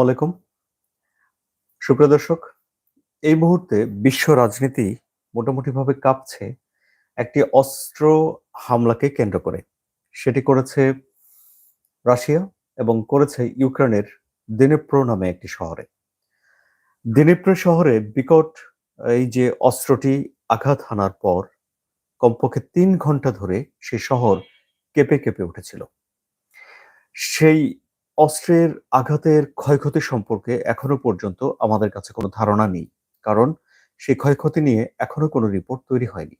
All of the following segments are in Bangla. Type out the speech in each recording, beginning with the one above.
আলাইকুম। সুপ্রিয় দর্শক, এই মুহূর্তে বিশ্ব রাজনীতি মোটামুটিভাবে কাঁপছে একটি অস্ত্র হামলাকে কেন্দ্র করে। সেটি করেছে রাশিয়া এবং করেছে ইউক্রেনের দিনেপ্রো নামে একটি শহরে। দিনেপ্রো শহরে বিকট এই যে অস্ত্রটি আঘাত হানার পর কমপক্ষে তিন ঘণ্টা ধরে সেই শহর কেঁপে কেঁপে উঠেছিল। সেই অস্ত্রের আঘাতের ক্ষয়ক্ষতি সম্পর্কে এখনও পর্যন্ত আমাদের কাছে কোনো ধারণা নেই। কারণ সেই ক্ষয়ক্ষতি নিয়ে এখনও কোনো রিপোর্ট তৈরি হয়নি।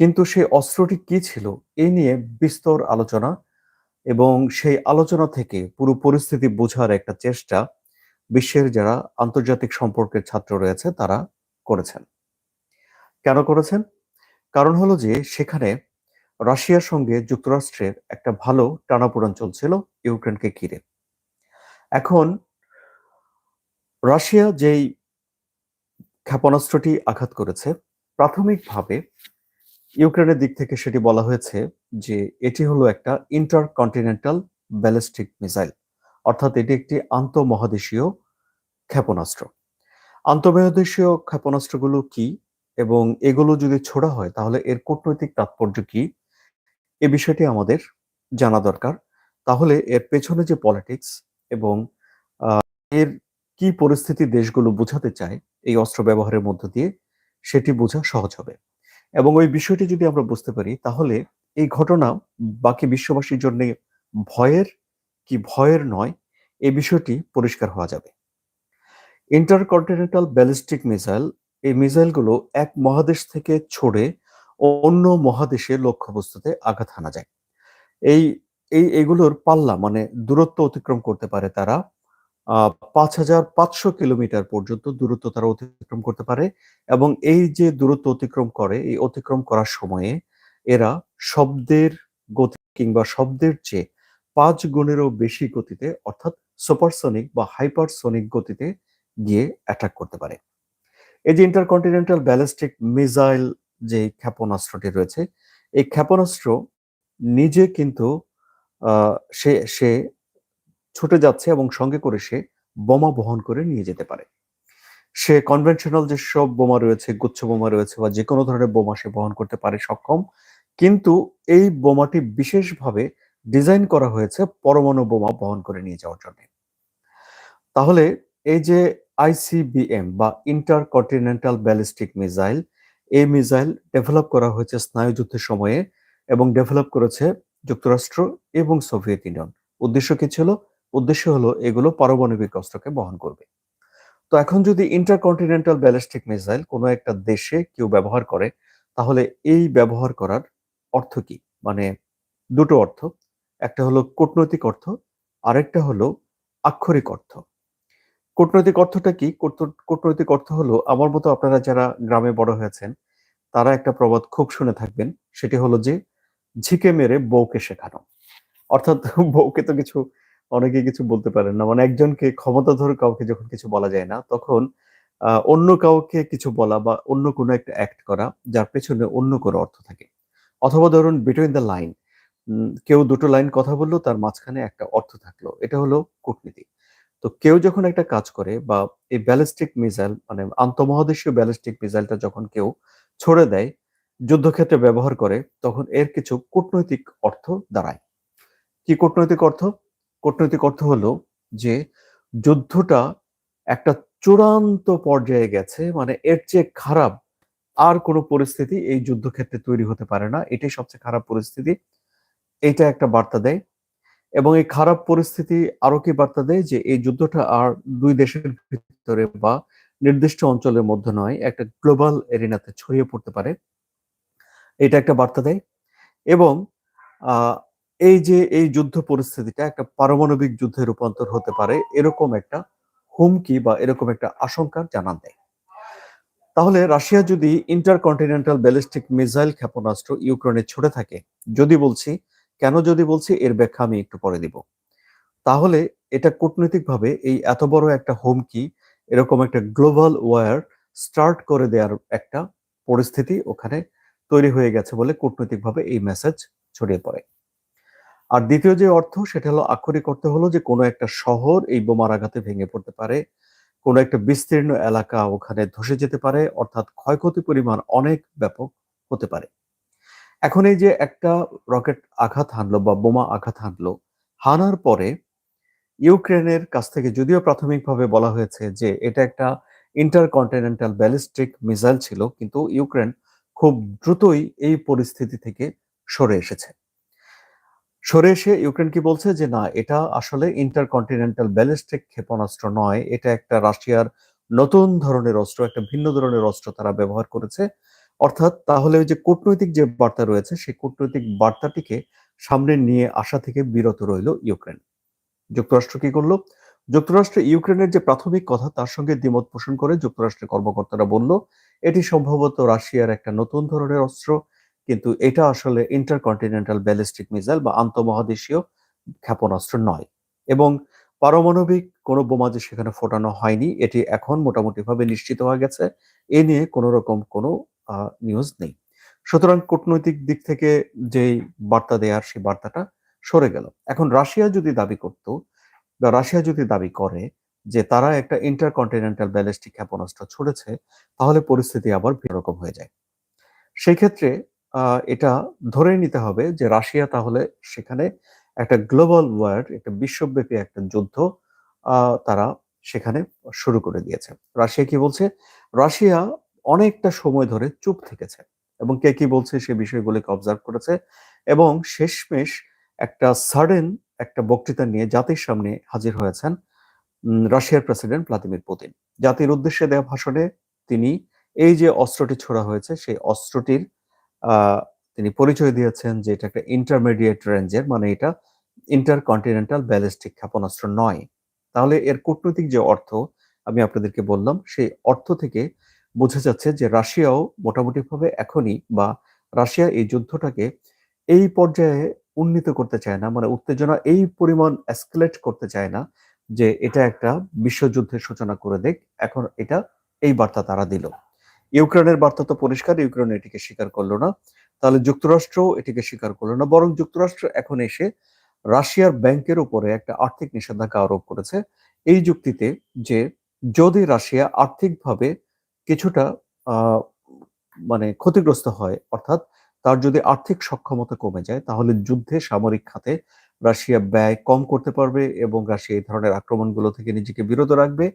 কিন্তু সেই অস্ত্রটি কি ছিল এই নিয়ে বিস্তর আলোচনা এবং সেই আলোচনা থেকে পুরো পরিস্থিতি বোঝার একটা চেষ্টা বিশ্বের যারা আন্তর্জাতিক সম্পর্কের ছাত্র রয়েছে, তারা করেছেন। কেন করেছেন? কারণ হলো যে, সেখানে রাশিয়ার সঙ্গে যুক্তরাষ্ট্রের একটা ভালো টানাপোড়ান চলছিল ইউক্রেনকে ঘিরে। এখন রাশিয়া যেই ক্ষেপণাস্ত্রটি আঘাত করেছে, প্রাথমিকভাবে ইউক্রেনের দিক থেকে সেটি বলা হয়েছে যে এটি হলো একটা ইন্টার কন্টিনেন্টাল ব্যালিস্টিক মিসাইল, অর্থাৎ এটি একটি আন্তঃমহাদেশীয় ক্ষেপণাস্ত্র। আন্তঃমহাদেশীয় ক্ষেপণাস্ত্রগুলো কি এবং এগুলো যদি ছোড়া হয় তাহলে এর কূটনৈতিক তাৎপর্য কি এ বিষয়টি আমাদের জানা দরকার। তাহলে এর পেছনে যে পলিটিক্স এবং এর কি পরিস্থিতি দেশগুলো বোঝাতে চায় এই অস্ত্র ব্যবহারের মধ্য দিয়ে, সেটি বোঝা সহজ হবে। এবং ওই বিষয়টি যদি আমরা বুঝতে পারি, তাহলে এই ঘটনা বাকি বিশ্ববাসীর জন্য ভয়ের কি ভয়ের নয় এই বিষয়টি পরিষ্কার হওয়া যাবে। ইন্টারকন্টিনেন্টাল ব্যালিস্টিক মিসাইল এই মিসাইলগুলো এক মহাদেশ থেকে ছড়ে অন্য মহাদেশে লক্ষ্যবস্তুতে আঘাত হানা যায়। এই এই, এগুলোর পাল্লা মানে দূরত্ব অতিক্রম করতে পারে তারা পাঁচ হাজার পাঁচশো কিলোমিটার পর্যন্ত দূরত্ব তারা অতিক্রম করতে পারে এবং এই যে দূরত্ব অতিক্রম করে, এই অতিক্রম করার সময়ে এরা শব্দের গতি কিংবা শব্দের চেয়ে পাঁচ গুণেরও বেশি গতিতে অর্থাৎ সুপারসনিক বা হাইপারসনিক গতিতে গিয়ে অ্যাটাক করতে পারে। এই যে ইন্টারকন্টিনেন্টাল ব্যালিস্টিক মিসাইল যে ক্ষেপণাস্ত্রটি রয়েছে, এই ক্ষেপণাস্ত্র নিজে কিন্তু সে সে ছুটে যাচ্ছে এবং সঙ্গে করে সে বোমা বহন করে নিয়ে যেতে পারে। সে কনভেনশনাল যে সব বোমা রয়েছে, গুচ্ছ বোমা রয়েছে বা যে কোনো ধরনের বোমা সে বহন করতে পারে সক্ষম, কিন্তু এই বোমাটি বিশেষভাবে ডিজাইন করা হয়েছে পরমাণু বোমা বহন করে নিয়ে যাওয়ার জন্য। তাহলে এই যে আইসিবিএম বা ইন্টার কন্টিনেন্টাল ব্যালিস্টিক মিসাইল এই মিসাইল ডেভেলপ করা হয়েছে স্নায়ুযুদ্ধের সময়ে এবং ডেভেলপ করেছে যুক্তরাষ্ট্র এবং সোভিয়েত ইউনিয়ন। উদ্দেশ্য কি ছিল? উদ্দেশ্য হলো এগুলো পারমাণবিক অস্ত্রকে বহন করবে। তো এখন যদি ইন্টারকন্টিনেন্টাল ব্যালিস্টিক মিসাইল কোনো একটা দেশে কেউ ব্যবহার করে, তাহলে এই ব্যবহার করার অর্থ কি? মানে দুটো অর্থ। একটা হলো কূটনৈতিক অর্থ, আরেকটা হলো আক্ষরিক অর্থ। কূটনৈতিক অর্থটা কি? কূটনৈতিক অর্থ হলো, আমার মতো আপনারা যারা গ্রামে বড় হয়েছেন, তারা একটা প্রবাদ খুব শুনে থাকবেন, সেটি হলো যে, ঝিকে মেরে বউকে শেখানো। অর্থাৎ বউকে তো কিছু অনেকে কিছু বলতে পারেন না। মানে একজনকে ক্ষমতাধর কাউকে যখন কিছু বলা যায় না, তখন অন্য কাউকে কিছু বলা বা অন্য কোনো একটা অ্যাক্ট করা, যার পেছনে অন্য কোনো অর্থ থাকে। অথবা ধরুন বিটুইন দ্য লাইন কেউ দুটো লাইন কথা বলল, তার মাঝখানে একটা অর্থ থাকল। এটা হলো কূটনীতি। তো কেউ যখন একটা কাজ করে বা এই ব্যালিস্টিক মিসাইল মানে আন্তঃমহাদেশীয় ব্যালিস্টিক মিসাইলটা যখন কেউ ছড়ে দেয়, যুদ্ধক্ষেত্রে ব্যবহার করে, তখন এর কিছু কূটনৈতিক অর্থ দাঁড়ায়। কি কূটনৈতিক অর্থ? কূটনৈতিক অর্থ হলো যে যুদ্ধটা একটা চূড়ান্ত পর্যায়ে গেছে মানে এর চেয়ে খারাপ আর কোনো পরিস্থিতি এই যুদ্ধক্ষেত্রে তৈরি হতে পারে না। এটাই সবচেয়ে খারাপ পরিস্থিতি। এটা একটা বার্তা দেয়। এবং এই খারাপ পরিস্থিতি আরও কি বার্তা দেয় যে এই যুদ্ধটা আর দুই দেশের ভিতরে বা নির্দিষ্ট অঞ্চলের মধ্যে নয়, একটা গ্লোবাল এরিনাতে ছড়িয়ে পড়তে পারে? এটা একটা বার্তা দেয়। এবং এই যে এই যুদ্ধ পরিস্থিতিটা একটা পারমাণবিক যুদ্ধে রূপান্তর হতে পারে, এরকম একটা হুমকি বা এরকম একটা আশঙ্কার জানান দেয়। তাহলে রাশিয়া যদি ইন্টারকন্টিনেন্টাল ব্যালিস্টিক মিসাইল ক্ষেপণাস্ত্র ইউক্রেনে ছড়ে থাকে, যদি বলছি কেন যদি বলছি, এর ব্যাখ্যা আমি একটু পরে দিব। তাহলে এটা কূটনৈতিকভাবে এই এত বড় একটা হুমকি, এরকম একটা গ্লোবাল ওয়ার স্টার্ট করে দেওয়ার একটা পরিস্থিতি ওখানে তৈরি হয়ে গেছে বলে কূটনৈতিকভাবে এই মেসেজ ছড়িয়ে পড়ে। আর দ্বিতীয় যে অর্থ, সেটা হলো আক্ষরিক অর্থ হলো যে কোনো একটা শহর এই বোমার আঘাতে ভেঙে পড়তে পারে, কোনো একটা বিস্তীর্ণ এলাকা ওখানে ধসে যেতে পারে, অর্থাৎ ক্ষয়ক্ষতি পরিমাণ অনেক ব্যাপক হতে পারে। এখন এই যে একটা রকেট আঘাত হানলো বা বোমা আঘাত হানলো, হানার পরে ইউক্রেনের কাছ থেকে যদিও প্রাথমিকভাবে বলা হয়েছে যে এটা একটা ইন্টারকন্টিনেন্টাল ব্যালিস্টিক মিসাইল ছিল, কিন্তু ইউক্রেন খুব দ্রুতই এই পরিস্থিতি থেকে সরে এসেছে। সরে এসে ইউক্রেন কি বলছে যে না, এটা আসলে ইন্টারকন্টিনেন্টাল ব্যালিস্টিক ক্ষেপণাস্ত্র নয়, এটা একটা রাশিয়ার নতুন ধরনের অস্ত্র, একটা ভিন্ন ধরনের অস্ত্র তারা ব্যবহার করেছে। অর্থাৎ তাহলে ওই যে কূটনৈতিক যে বার্তা রয়েছে, সেই কূটনৈতিক বার্তাটিকে সামনে নিয়ে আসা থেকে বিরত রইল ইউক্রেন। যুক্তরাষ্ট্র কি করল? যুক্তরাষ্ট্র ইউক্রেনের যে প্রাথমিক কথা, তার সঙ্গে দ্বিমত পোষণ করে যুক্তরাষ্ট্রের কর্মকর্তারা বলল, এটি সম্ভবত রাশিয়ার একটা নতুন ধরনের অস্ত্র, কিন্তু এটা আসলে ইন্টারকন্টিনেন্টাল ব্যালিস্টিক মিসাইল বা আন্তঃমহাদেশীয় ক্ষেপণাস্ত্র নয়। এবং পারমাণবিক কোনো বোমা যে সেখানে ফোটানো হয়নি, এটি এখন মোটামুটিভাবে নিশ্চিত হয়ে গেছে। এ নিয়ে কোনো রকম কোনো নিউজ নেই। সুতরাং কূটনৈতিক দিক থেকে যেই বার্তা দেয়ার সেই বার্তাটা সরে গেল। এখন রাশিয়া যদি দাবি করত বা রাশিয়া যদি দাবি করে যে তারা একটা ইন্টারকন্টিনেন্টাল ব্যালিস্টিক ক্ষেপণাস্ত্র ছুড়েছে, তাহলে পরিস্থিতি আবার রকম হয়ে যায়। সেই ক্ষেত্রে এটা ধরে নিতে হবে যে রাশিয়া তাহলে সেখানে একটা গ্লোবাল ওয়ার একটা বিশ্বব্যাপী একটা যুদ্ধ তারা সেখানে শুরু করে দিয়েছে। রাশিয়া কি বলছে? রাশিয়া অনেকটা সময় ধরে চুপ থেকেছে এবং কে কি বলছে সে বিষয়গুলিকে অবজার্ভ করেছে এবং শেষমেশ একটা সাডেন একটা বক্তৃতা নিয়ে জাতির সামনে হাজির হয়েছেন রাশিয়ার প্রেসিডেন্ট ভ্লাদিমির পুতিন জাতির উদ্দেশ্যে দেওয়া ভাষণে তিনি এই যে অস্ত্রটি ছোড়া হয়েছে, সেই অস্ত্রটির তিনি পরিচয় দিয়েছেন যে এটা একটা ইন্টারমিডিয়েট রেঞ্জের মানে এটা ইন্টার কন্টিনেন্টাল ব্যালিস্টিক ক্ষেপণাস্ত্র নয়। তাহলে এর কূটনৈতিক যে অর্থ, আমি আপনাদেরকে বললাম, সেই অর্থ থেকে বোঝা যাচ্ছে যে রাশিয়াও মোটামুটিভাবে এখনই বা রাশিয়া এই যুদ্ধটাকে এই পর্যায়ে উন্নীত করতে চায় না মানে উত্তেজনা এই পরিমাণ এসকেলেট করতে চায় না যে এটা একটা বিশ্বযুদ্ধের সূচনা করে দেখ, এখন এটা এই বার্তা তারা দিল। ইউক্রেনের বার্তা তো পরিষ্কার, ইউক্রেন এটিকে স্বীকার করল না, তাহলে যুক্তরাষ্ট্র এটিকে স্বীকার করল না, বরং যুক্তরাষ্ট্র এখন এসে রাশিয়ার ব্যাংকের উপরে একটা আর্থিক নিষেধাজ্ঞা আরোপ করেছে, এই যুক্তিতে যে যদি রাশিয়া আর্থিকভাবে কিছুটা মানে ক্ষতিগ্রস্ত হয়। অর্থাৎ তার যদি আর্থিক সক্ষমতা কমে যায়, তাহলে যুদ্ধে সামরিক খাতে রাশিয়া ব্যয় কম করতে পারবে এবং রাশিয়া এই ধরনের আক্রমণগুলো থেকে নিজেকে বিরত রাখবে।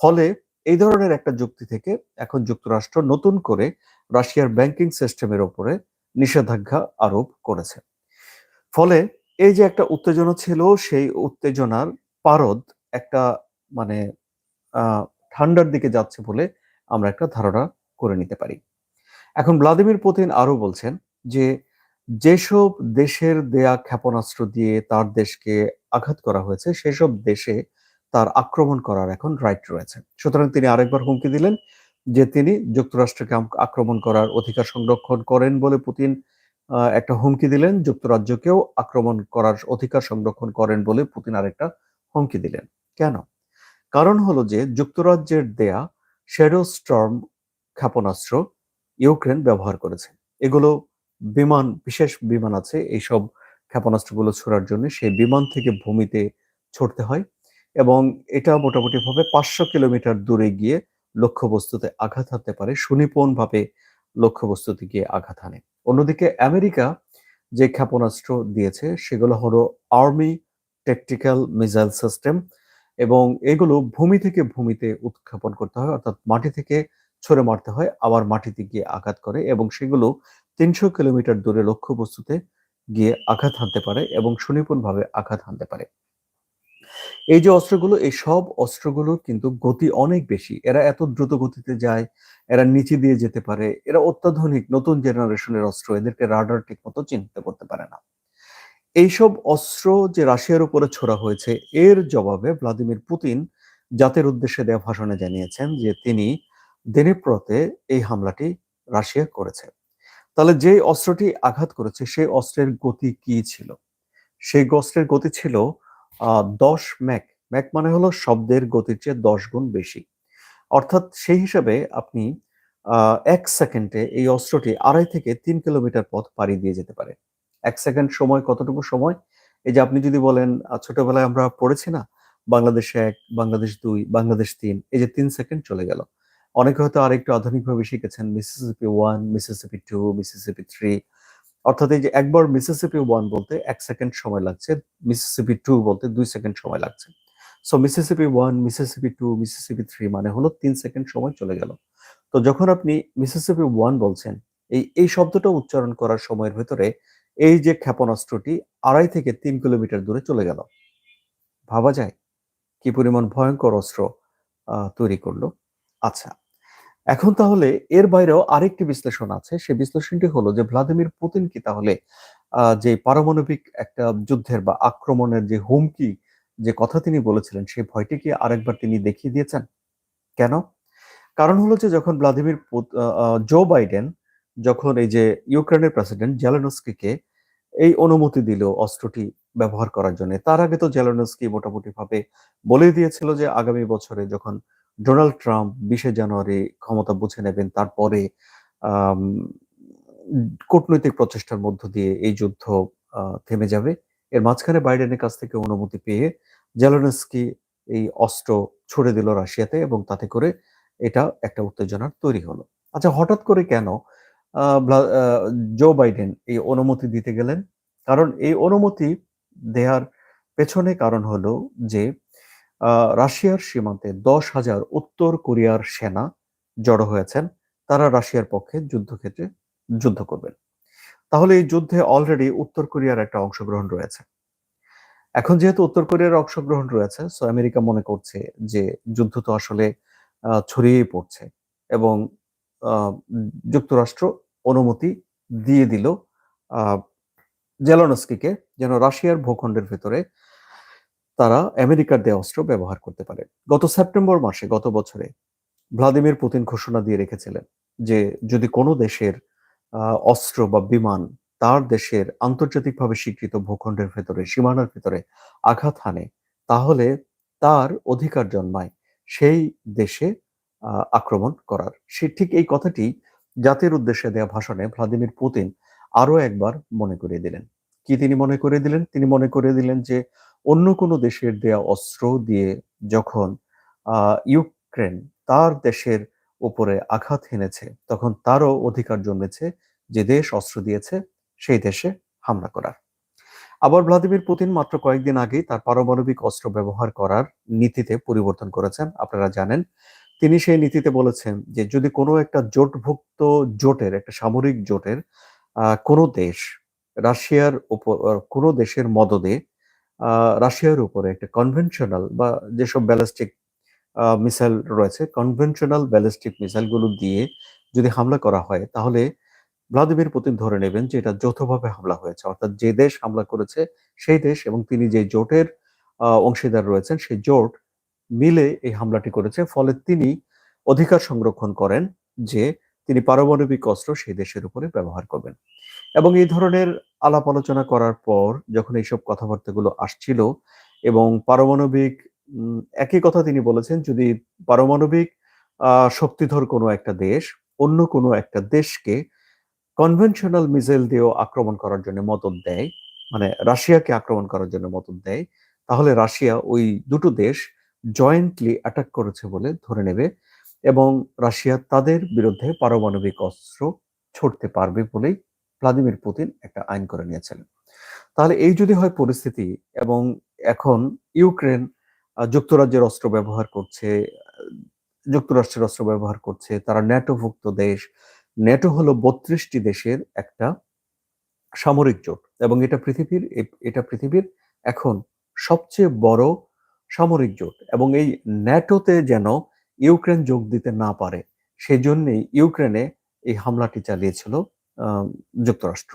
ফলে এই ধরনের একটা যুক্তি থেকে এখন যুক্তরাষ্ট্র নতুন করে রাশিয়ার ব্যাংকিং সিস্টেমের ওপরে নিষেধাজ্ঞা আরোপ করেছে। ফলে এই যে একটা উত্তেজনা ছিল, সেই উত্তেজনার পারদ একটা মানে ঠান্ডার দিকে যাচ্ছে বলে আমরা একটা ধারণা করে নিতে পারি। এখন ভ্লাদিমির পুতিন আরও বলছেন যে, যেসব দেশের দেয়া ক্ষেপণাস্ত্র দিয়ে তার দেশকে আঘাত করা হয়েছে, সেসব দেশে তার আক্রমণ করার এখন রাইট রয়েছে। সুতরাং তিনি আরেকবার হুমকি দিলেন যে, তিনি যুক্তরাষ্ট্রকে আক্রমণ করার অধিকার সংরক্ষণ করেন বলে পুতিন একটা হুমকি দিলেন। যুক্তরাজ্যকেও আক্রমণ করার অধিকার সংরক্ষণ করেন বলে পুতিন আরেকটা হুমকি দিলেন। কেন? কারণ হলো যে, যুক্তরাজ্যের দেয়া শেডো স্টর্ম ক্ষেপণাস্ত্র ইউক্রেন ব্যবহার করেছে। এগুলো বিমান, বিশেষ বিমান আছে। এইসব ক্ষেপণাস্ত্রগুলো ছোড়ার জন্য সেই বিমান থেকে ভূমিতে ছড়তে হয় এবং এটা মোটামুটিভাবে পাঁচশো কিলোমিটার দূরে গিয়ে লক্ষ্যবস্তুতে আঘাত হানতে পারে, সুনিপুণভাবে লক্ষ্যবস্তুতে গিয়ে আঘাত হানে। অন্যদিকে আমেরিকা যে ক্ষেপণাস্ত্র দিয়েছে, সেগুলো হলো আর্মি টেকটিক্যাল মিসাইল সিস্টেম এবং এগুলো ভূমি থেকে ভূমিতে উৎক্ষেপণ করতে হয়, অর্থাৎ মাটি থেকে ছড়ে মারতে হয়, আবার মাটিতে গিয়ে আঘাত করে এবং সেগুলো তিনশো কিলোমিটার দূরে লক্ষ্যবস্তুতে গিয়ে আঘাত হানতে পারে এবং সুনিপুণভাবে আঘাত হানতে পারে। এই যে অস্ত্রগুলো, এই সব অস্ত্রগুলোর কিন্তু গতি অনেক বেশি। এরা এত দ্রুত গতিতে যায়, এরা নিচে দিয়ে যেতে পারে, এরা অত্যাধুনিক, নতুন জেনারেশনের অস্ত্র। এদেরকে রাডার ঠিক মতো চিনতে করতে পারে না। এইসব অস্ত্র যে রাশিয়ার উপরে ছোড়া হয়েছে, এর জবাবে ভ্লাদিমির পুতিন জাতির উদ্দেশ্যে দেওয়া ভাষণে জানিয়েছেন যে তিনি দেনিপ্রতে এই হামলাটি রাশিয়া করেছে। তাহলে যে অস্ত্রটি আঘাত করেছে, সেই অস্ত্রের গতি কি ছিল? সেই অস্ত্রের গতি ছিল দশ ম্যাক। ম্যাক মানে হলো শব্দের গতির চেয়ে দশ গুণ বেশি। অর্থাৎ সেই হিসাবে আপনি এক সেকেন্ডে এই অস্ত্রটি আড়াই থেকে তিন কিলোমিটার পথ পাড়ি দিয়ে যেতে পারে। এক সেকেন্ড সময় কতটুকু সময় এই যে আপনি যদি বলেন ছোটবেলায় আমরা পড়েছি না? বাংলাদেশ ১, বাংলাদেশ ২, বাংলাদেশ ৩ এই যে ৩ সেকেন্ড চলে গেল। অনেকে হয়তো আরেকটু আধুনিকভাবে শিখেছেন মিসিসিপি 1, মিসিসিপি 2, মিসিসিপি 3 অর্থাৎ এই যে একবার মিসিসিপি 1 বলতে ১ সেকেন্ড সময় লাগছে, মিসিসিপি 2 বলতে ২ সেকেন্ড সময় লাগছে। So Mississippi one Mississippi two Mississippi three মানে হলো তিন সেকেন্ড সময় চলে গেল। তো যখন আপনি মিসিসিপি ওয়ান বলছেন, এই, এই শব্দটা উচ্চারণ করার সময়ের ভেতরে এই যে ক্ষেপণাস্ত্রটি ২.৫ থেকে তিন কিলোমিটার দূরে চলে গেল। ভাবা যায়? কি পরিমাণ ভয়ঙ্কর অস্ত্র তৈরি করল? আচ্ছা। এখন তাহলে এর বাইরেও আরেকটি বিশ্লেষণ আছে। সেই বিশ্লেষণটি হলো যে ভ্লাদিমির পুতিন কি তাহলে যে পারমাণবিক একটা যুদ্ধের বা আক্রমণের যে হুমকি, যে কথা তিনি বলেছিলেন সেই ভয়টি কি আরেকবার তিনি দেখিয়ে দিয়েছেন? কেন? কারণ হলো যে যখন ভ্লাদিমির জো বাইডেন যখন এই যে ইউক্রেনের প্রেসিডেন্ট জেলেনস্কিকে এই অনুমতি দিল অস্ত্রটি ব্যবহার করার জন্য। তার আগে তো জেলেনস্কি মোটামুটিভাবে বলে দিয়েছিল যে আগামী বছরে যখন ডোনাল্ড ট্রাম্প ২০শে জানুয়ারি ক্ষমতা বুঝে নেবেন, তারপরে কূটনৈতিক প্রচেষ্টার মধ্য দিয়ে এই যুদ্ধ থেমে যাবে। এর মাঝখানে বাইডেনের কাছ থেকে অনুমতি পেয়ে জেলেনস্কি এই অস্ত্র ছুড়ে দিল রাশিয়াতে এবং তাতে করে এটা একটা উত্তেজনার তৈরি হলো। আচ্ছা হঠাৎ করে কেন জো বাইডেন এই অনুমতি দিতে গেলেন? কারণ এই অনুমতি দেয়ার পেছনে কারণ হলো যে রাশিয়ার সীমান্তে ১০,০০০ উত্তর কোরিয়ার সেনা জড়ো হয়েছেন। তারা রাশিয়ার পক্ষে যুদ্ধক্ষেত্রে যুদ্ধ করবেন। তাহলে এই যুদ্ধে অলরেডি উত্তর কোরিয়ার একটা অংশগ্রহণ রয়েছে। এখন যেহেতু উত্তর কোরিয়ার অংশগ্রহণ রয়েছে, সো আমেরিকা মনে করছে যে যুদ্ধ তো আসলে ছড়িয়েই পড়ছে এবং যুক্তরাষ্ট্র অনুমতি দিয়ে দিল জেলেনস্কিকে যেন রাশিয়ার ভূখণ্ডের ভেতরে তারা আমেরিকার দেয়া অস্ত্র ব্যবহার করতে পারে। গত সেপ্টেম্বর মাসে, গত বছরে ভ্লাদিমির পুতিন ঘোষণা দিয়ে রেখেছিলেন যে যদি কোনো দেশের অস্ত্র বা বিমান তার দেশের আন্তর্জাতিকভাবে স্বীকৃত ভূখণ্ডের ভেতরে, সীমানার ভেতরে আঘাত হানে, তাহলে তার অধিকার জন্মায় সেই দেশে আক্রমণ করার। সে ঠিক এই কথাটি জাতির উদ্দেশ্যে দেয়া ভাষণে ভ্লাদিমির পুতিন আরও একবার মনে করিয়ে দিলেন। কি তিনি মনে করিয়ে দিলেন? তিনি মনে করিয়ে দিলেন যে, অন্য কোনো দেশের দেয়া অস্ত্র দিয়ে যখন ইউক্রেন তার দেশের উপরে আঘাত হেনেছে, তখন তারও অধিকার জন্মেছে, যে দেশ অস্ত্র দিয়েছে, সেই দেশে হামলা করার। আবার ভ্লাদিমির পুতিন মাত্র কয়েকদিন আগেই তার পারমাণবিক অস্ত্র ব্যবহার করার নীতিতে পরিবর্তন করেছেন। আপনারা জানেন তিনি সেই নীতিতে বলেছেন যে, যদি কোনো একটা জোটভুক্ত জোটের, একটা সামরিক জোটের কোনো দেশ রাশিয়ার উপর কোনো দেশের মদদে রাশিয়ার উপরে একটা কনভেনশনাল বা যেসব ব্যালিস্টিক মিসাইল রয়েছে কনভেনশনাল ব্যালিস্টিক মিসাইলগুলো দিয়ে যদি হামলা করা হয়, তাহলে ভ্লাদিমির পুতিন ধরে নেবেন যে, এটা যৌথভাবে হামলা হয়েছে। অর্থাৎ যে দেশ হামলা করেছে, সেই দেশ এবং তিনি যে জোটের অংশীদার রয়েছেন, সেই জোট মিলে এই হামলাটি করেছে। ফলে তিনি অধিকার সংরক্ষণ করেন যে তিনি পারমাণবিক অস্ত্র সেই দেশের উপরে ব্যবহার করবেন। এবং এই ধরনের আলাপ আলোচনা করার পর যখন এইসব কথাবার্তাগুলো আসছিল এবং পারমাণবিক একই কথা তিনি বলেছেন যদি পারমাণবিক শক্তিধর কোনো একটা দেশ অন্য কোনো একটা দেশকে কনভেনশনাল মিসাইল দিয়েও আক্রমণ করার জন্য মদদ দেয়, মানে রাশিয়াকে আক্রমণ করার জন্য মদদ দেয়, তাহলে রাশিয়া ওই দুটো দেশ জয়েন্টলি অ্যাটাক করেছে বলে ধরে নেবে এবং রাশিয়া তাদের বিরুদ্ধে পারমাণবিক অস্ত্র ছড়তে পারবে বলেই ভ্লাদিমির পুতিন একটা আইন করে নিয়েছেন। তাহলে এই যদি হয় পরিস্থিতি এবং এখন ইউক্রেন যুক্তরাজ্যের অস্ত্র ব্যবহার করছে, যুক্তরাষ্ট্রের অস্ত্র ব্যবহার করছে, তারা ন্যাটোভুক্ত দেশ। ন্যাটো হলো বত্রিশটি দেশের একটা সামরিক জোট এবং এটা পৃথিবীর এটা পৃথিবীর এখন সবচেয়ে বড় সামরিক জোট এবং এই ন্যাটোতে যেন ইউক্রেন যোগ দিতে না পারে সেজন্যই ইউক্রেনে এই হামলাটি চালিয়েছিল যুক্তরাষ্ট্র।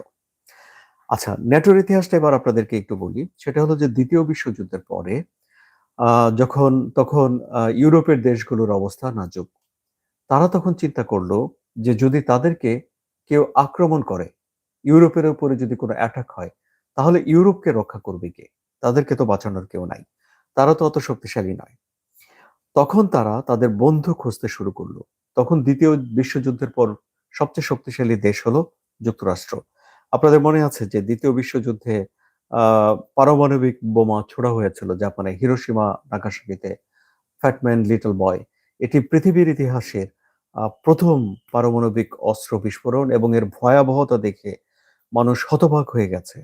আচ্ছা ন্যাটোর ইতিহাসটা এবার আপনাদেরকে একটু বলি। সেটা হলো যে দ্বিতীয় বিশ্বযুদ্ধের পরে যখন তখন ইউরোপের দেশগুলোর অবস্থা নাজুক। তারা তখন চিন্তা করল যে যদি তাদেরকে কেউ আক্রমণ করে, ইউরোপের উপরে যদি কোনো অ্যাটাক হয়, তাহলে ইউরোপকে রক্ষা করবে কে? তাদেরকে তো বাঁচানোর কেউ নাই। তারা তো অত শক্তিশালী নয়। তখন তারা তাদের বন্ধু খুঁজতে শুরু করল তখন দ্বিতীয় বিশ্বযুদ্ধের পর সবচেয়ে শক্তিশালী দেশ হলো যুক্তরাষ্ট্র। আপনাদের মনে আছে যে ২য় বিশ্বযুদ্ধে পারমাণবিক বোমা ছোড়া হয়েছিল জাপানে হিরোশিমা নাগাসাকিতে ফ্যাটম্যান লিটল বয় এটি পৃথিবীর ইতিহাসের প্রথম পারমাণবিক অস্ত্র বিস্ফোরণ এবং এর ভয়াবহতা দেখে মানুষ হতবাক হয়ে গেছে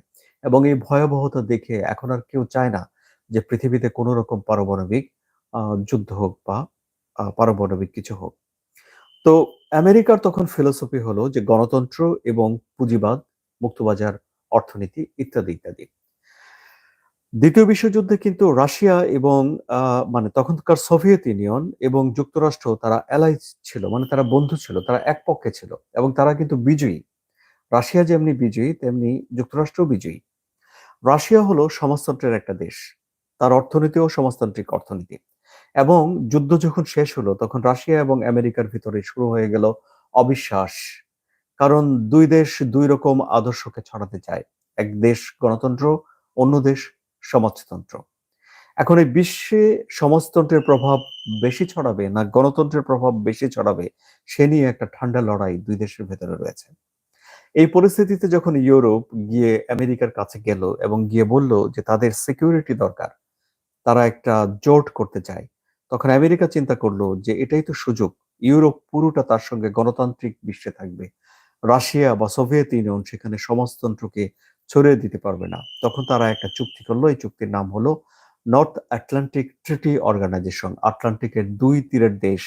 এবং এই ভয়াবহতা দেখে এখন আর কেউ চায় না যে পৃথিবীতে কোনো রকম পারমাণবিক যুদ্ধ হোক বা পারমাণবিক কিছু হোক। তো আমেরিকার তখন ফিলোসফি হলো যে গণতন্ত্র এবং পুঁজিবাদ, মুক্তবাজার, অর্থনীতি ইত্যাদি ইত্যাদি। দ্বিতীয় বিশ্বযুদ্ধে কিন্তু রাশিয়া এবং মানে তখনকার সোভিয়েত ইউনিয়ন এবং যুক্তরাষ্ট্র তারা অ্যালাই ছিল মানে তারা বন্ধু ছিল, তারা এক পক্ষে ছিল এবং তারা কিন্তু বিজয়ী। রাশিয়া যেমনি বিজয়ী, তেমনি যুক্তরাষ্ট্র বিজয়ী। রাশিয়া হলো সমাজতন্ত্রের একটা দেশ। তার অর্থনীতিও সমাজতান্ত্রিক অর্থনীতি। এবং যুদ্ধ যখন শেষ হলো, তখন রাশিয়া এবং আমেরিকার ভিতরে শুরু হয়ে গেল অবিশ্বাস। কারণ দুই দেশ দুই রকম আদর্শকে ছড়াতে চায়। এক দেশ গণতন্ত্র, অন্য দেশ সমাজতন্ত্র। এখন এই বিশ্বে সমাজতন্ত্রের প্রভাব বেশি ছড়াবে না গণতন্ত্রের প্রভাব বেশি ছড়াবে, সে নিয়ে একটা ঠান্ডা লড়াই দুই দেশের ভেতরে রয়েছে। এই পরিস্থিতিতে যখন ইউরোপ গিয়ে আমেরিকার কাছে গেল এবং গিয়ে বলল যে তাদের সিকিউরিটি দরকার তারা একটা জোট করতে চায়। তখন আমেরিকা চিন্তা করল যে এটাই তো সুযোগ। ইউরোপ পুরোটা তার সঙ্গে গণতান্ত্রিক বিশ্বে থাকবে। রাশিয়া বা সোভিয়েত ইউনিয়ন সেখানে সমাজতন্ত্রকে ছড়িয়ে দিতে পারবে না। তখন তারা একটা চুক্তি করল। এই চুক্তির নাম হলো নর্থ আটলান্টিক ট্রিটি অর্গানাইজেশন আটলান্টিকের দুই তীরের দেশ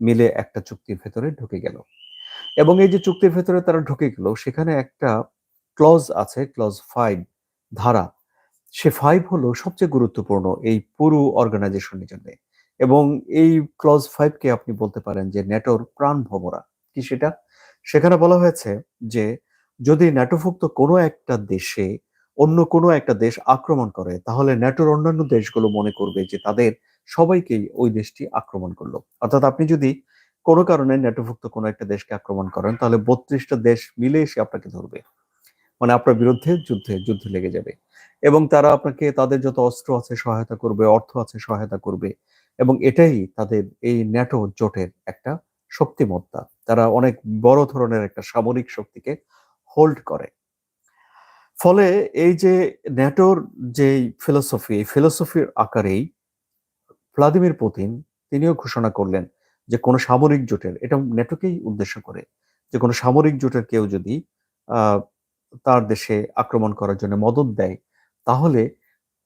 মিলে একটা চুক্তির ভেতরে ঢুকে গেল। এবং এই যে চুক্তির ভেতরে তারা ঢুকে গেল, সেখানে একটা ক্লজ আছে ক্লজ ফাইভ ধারা। সে ফাইভ হলো সবচেয়ে গুরুত্বপূর্ণ এই পুরো অর্গানাইজেশনের জন্য। এবং এই ক্লজ ফাইভকে আপনি বলতে পারেন যে নেটোর প্রাণ ভমরা। কি সেটা? সেখানে বলা হয়েছে যে, যদি ন্যাটোভুক্ত কোনো একটা দেশে অন্য কোনো একটা দেশ আক্রমণ করে, তাহলে ন্যাটোর অন্যান্য দেশগুলো মনে করবে যে তাদের সবাইকেই ওই দেশটি আক্রমণ করল। অর্থাৎ আপনি যদি কোনো কারণে ন্যাটোভুক্ত কোনো একটা দেশকে আক্রমণ করেন, তাহলে বত্রিশটা দেশ মিলে এসে আপনাকে ধরবে। মানে আপনার বিরুদ্ধে যুদ্ধে, যুদ্ধ লেগে যাবে। এবং তারা আপনাকে তাদের যত অস্ত্র আছে সহায়তা করবে, অর্থ আছে সহায়তা করবে এবং এটাই তাদের এই ন্যাটো জোটের একটা শক্তিমত্তা। তারা অনেক বড় ধরনের একটা সামরিক শক্তিকে হোল্ড করে। ফলে এই যে ন্যাটোর যে ফিলোসফি এই ফিলোসফির আকারেই ভ্লাদিমির পুতিন তিনিও ঘোষণা করলেন যে কোনো সামরিক জোটের, এটা ন্যাটোকেই উদ্দেশ্য করে, যে কোনো সামরিক জোটের কেউ যদি তার দেশে আক্রমণ করার জন্য মদত দেয় তাহলে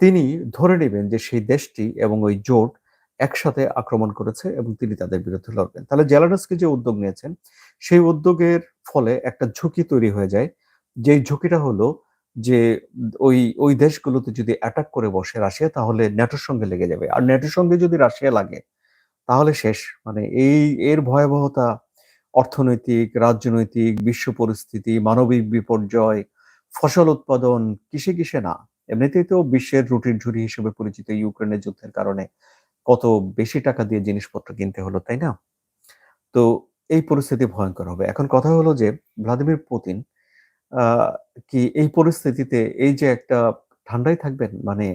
তিনি ধরে নেবেন যে সেই দেশটি এবং ওই জোট একসাথে আক্রমণ করেছে এবং তিনি তাদের বিরুদ্ধে লড়বেন। তাহলে জেলাডাসকে যে উদ্যোগ নিয়েছেন, সেই উদ্যোগের ফলে একটা ঝুঁকি তৈরি হয়ে যায়। যেই ঝুঁকিটা হলো যে ওই ওই দেশগুলোতে যদি অ্যাটাক করে বসে রাশিয়া, তাহলে ন্যাটোর সঙ্গে লেগে যাবে। আর ন্যাটোর সঙ্গে যদি রাশিয়া লাগে, তাহলে শেষ। মানে এই, এর ভয়াবহতা অর্থনৈতিক, রাজনৈতিক, বিশ্ব পরিস্থিতি, মানবিক বিপর্যয়, ফসল উৎপাদন কিসে কিসে না। এমনিতেই তো বিশ্বের রুটির ঝুড়ি হিসেবে পরিচিত ইউক্রেনের যুদ্ধের কারণে কত বেশি টাকা দিয়ে জিনিসপত্র কিনতে হলো, তাই না? তো এই পরিস্থিতি ভয়ঙ্কর হবে। এখন কথা হলো যে, ভ্লাদিমির পুতিন কি এই পরিস্থিতিতে এই যে একটা ঠান্ডাই থাকবেন মানে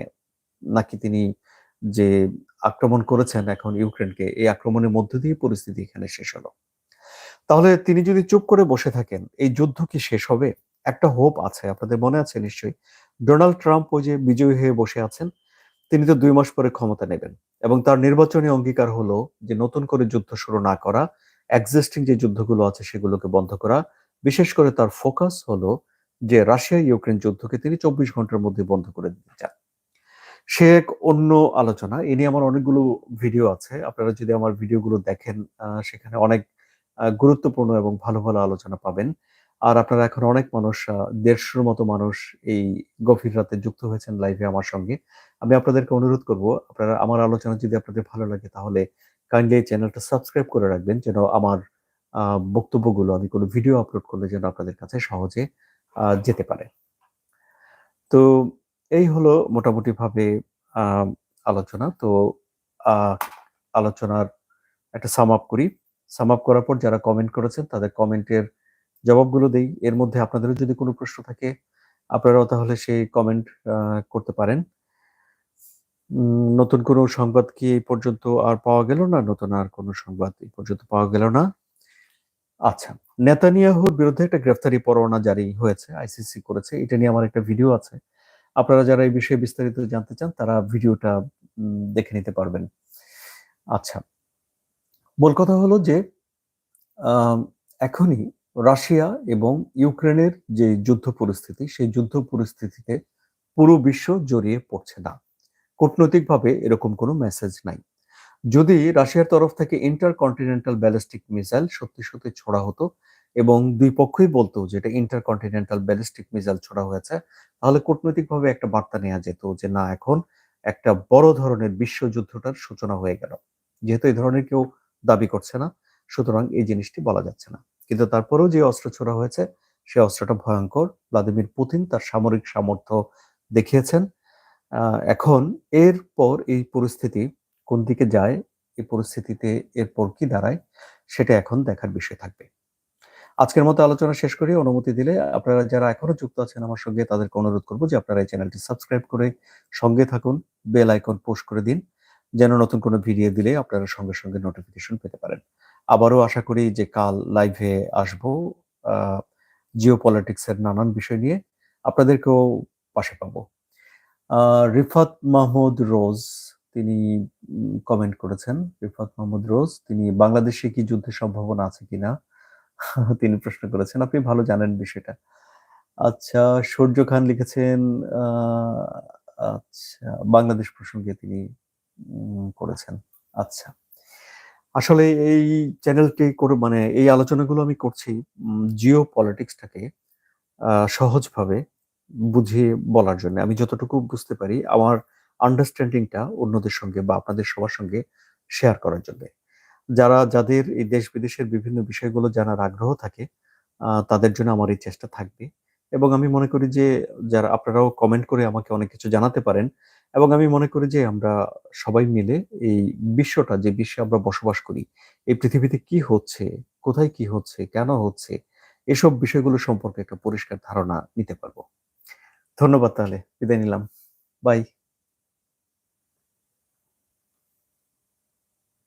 নাকি তিনি যে আক্রমণ করেছেন এখন ইউক্রেনকে, এই আক্রমণের মধ্য দিয়ে পরিস্থিতি এখানে শেষ হলো। তাহলে তিনি যদি চুপ করে বসে থাকেন, এই যুদ্ধ কি শেষ হবে? একটা হোপ আছে, আপনাদের মনে আছে নিশ্চয়ই? ডোনাল্ড ট্রাম্প ওই যে বিজয়ী হয়ে বসে আছেন, তিনি তো দুই মাস পরে ক্ষমতা নেবেন। এবং তার নির্বাচনী অঙ্গীকার হলো যে নতুন করে যুদ্ধ শুরু না করা এক্সিস্টিং যে যুদ্ধগুলো আছে সেগুলোকে বন্ধ করা। বিশেষ করে তার ফোকাস হলো যে রাশিয়া ইউক্রেন যুদ্ধকে তিনি চব্বিশ ঘণ্টার মধ্যে বন্ধ করে দিতে চান। সে এক অন্য আলোচনা, এ নিয়ে আমার অনেকগুলো ভিডিও আছে। আপনারা যদি আমার ভিডিওগুলো দেখেন সেখানে অনেক গুরুত্বপূর্ণ এবং ভালো ভালো আলোচনা পাবেন। আর আপনারা এখন অনেক মানুষ দেড়শোর মতো মানুষ এই গভীর রাতে যুক্ত হয়েছেন লাইভে আমার সঙ্গে। আমি আপনাদেরকে অনুরোধ করব, আপনারা আমার আলোচনা যদি আপনাদের ভালো লাগে, তাহলে কাইন্ডলি চ্যানেলটা সাবস্ক্রাইব করে রাখবেন, যেন আমার বক্তব্যগুলো আমি কোনো ভিডিও আপলোড করলে যেন আপনাদের কাছে সহজে যেতে পারে। তো এই হলো মোটামুটিভাবে আলোচনা। তো আলোচনার একটা সাম আপ করি। সাম আপ করার পর যারা কমেন্ট করেছেন, তাদের কমেন্টের জবাবগুলো দেই। এর মধ্যে আপনাদেরও যদি কোনো প্রশ্ন থাকে, আপনারাও তাহলে সেই কমেন্ট করতে পারেন। নতুন কোনো সংবাদ কি এই পর্যন্ত আর পাওয়া গেল না? নতুন আর কোনো সংবাদ এই পর্যন্ত পাওয়া গেল না? আচ্ছা নেতানিয়াহুর বিরুদ্ধে একটা গ্রেফতারি পরোয়ানা জারি হয়েছে, আইসিসি করেছে। এটা নিয়ে আমার একটা ভিডিও আছে। আপনারা যারা এই বিষয়ে বিস্তারিত জানতে চান, তারা ভিডিওটা দেখে নিতে পারবেন। আচ্ছা মূল কথা হলো যে এখনই রাশিয়া এবং ইউক্রেনের যে যুদ্ধ পরিস্থিতি, সেই যুদ্ধ পরিস্থিতিতে পুরো বিশ্ব জড়িয়ে পড়ছে না। কূটনৈতিকভাবে এরকম কোনো মেসেজ নাই। যদি রাশিয়ার তরফ থেকে ইন্টার কন্টিনেন্টাল ব্যালিস্টিক মিসাইল সত্যি সত্যি ছোড়া হতো এবং দুই পক্ষই বলতো যে এটা ইন্টার কন্টিনেন্টাল ব্যালিস্টিক মিসাইল ছোড়া হয়েছে, তাহলে কূটনৈতিকভাবে একটা বার্তা নেওয়া যেত যে না, এখন একটা বড় ধরনের বিশ্বযুদ্ধটার সূচনা হয়ে গেল। যেহেতু এই ধরনের কেউ দাবি করছে না, সুতরাং এই জিনিসটি বলা যাচ্ছে না। কিন্তু তারপরেও যে অস্ত্র ছোড়া হয়েছে, সে অস্ত্রটা ভয়ঙ্কর। ভ্লাদিমির পুতিন তার সামরিক সামর্থ্য দেখিয়েছেন। এখন এরপর এই পরিস্থিতি কোন দিকে যায়, এই পরিস্থিতিতে এরপর কি দাঁড়ায়, সেটা এখন দেখার বিষয় থাকবে। আজকের মতো আলোচনা শেষ করি। অনুমতি দিলে আপনারা যারা এখনও যুক্ত আছেন আমার সঙ্গে তাদেরকে অনুরোধ করব যে আপনারা এই চ্যানেলটি সাবস্ক্রাইব করে সঙ্গে থাকুন, বেল আইকন পোস্ট করে দিন, যেন নতুন কোনো ভিডিও দিলে আপনারা সঙ্গে সঙ্গে নোটিফিকেশন পেতে পারেন। আবারও আশা করি যে কাল লাইভে আসব জিও পলিটিক্সের নানান বিষয় নিয়ে আপনাদেরকেও পাশে পাবো। রিফাত মাহমুদ রোজ তিনি কমেন্ট করেছেন, রিফাত মাহমুদ রোজ তিনি বাংলাদেশে কি যুদ্ধের সম্ভাবনা আছে কিনা? তিনি প্রশ্ন করেছেন, আপনি ভালো জানেন বিষয়টা। আচ্ছা সূর্য খান লিখেছেন আচ্ছা বাংলাদেশ প্রসঙ্গে তিনি করেছেন। আচ্ছা। আসলে এই চ্যানেলটি করে মানে এই আলোচনাগুলো আমি করছি জিও পলিটিক্সটাকে সহজভাবে বুঝিয়ে বলার জন্য। আমি যতটুকু বুঝতে পারি, আমার আন্ডারস্ট্যান্ডিংটা অন্যদের সঙ্গে বা আপনাদের সবার সঙ্গে শেয়ার করার জন্য। যারা, যাদের এই দেশ বিদেশের বিভিন্ন বিষয়গুলো জানার আগ্রহ থাকে তাদের জন্য আমার এই চেষ্টা থাকবে। এবং আমি মনে করি যে যারা আপনারাও কমেন্ট করে আমাকে অনেক কিছু জানাতে পারেন এবং আমি মনে করি যে আমরা সবাই মিলে এই বিশ্বটা, যে বিশ্বে আমরা বসবাস করি, এই পৃথিবীতে কি হচ্ছে, কোথায় কি হচ্ছে, কেন হচ্ছে, এসব বিষয়গুলো সম্পর্কে একটা পরিষ্কার ধারণা নিতে পারব। ধন্যবাদ তাহলে, বিদায় নিলাম। বাই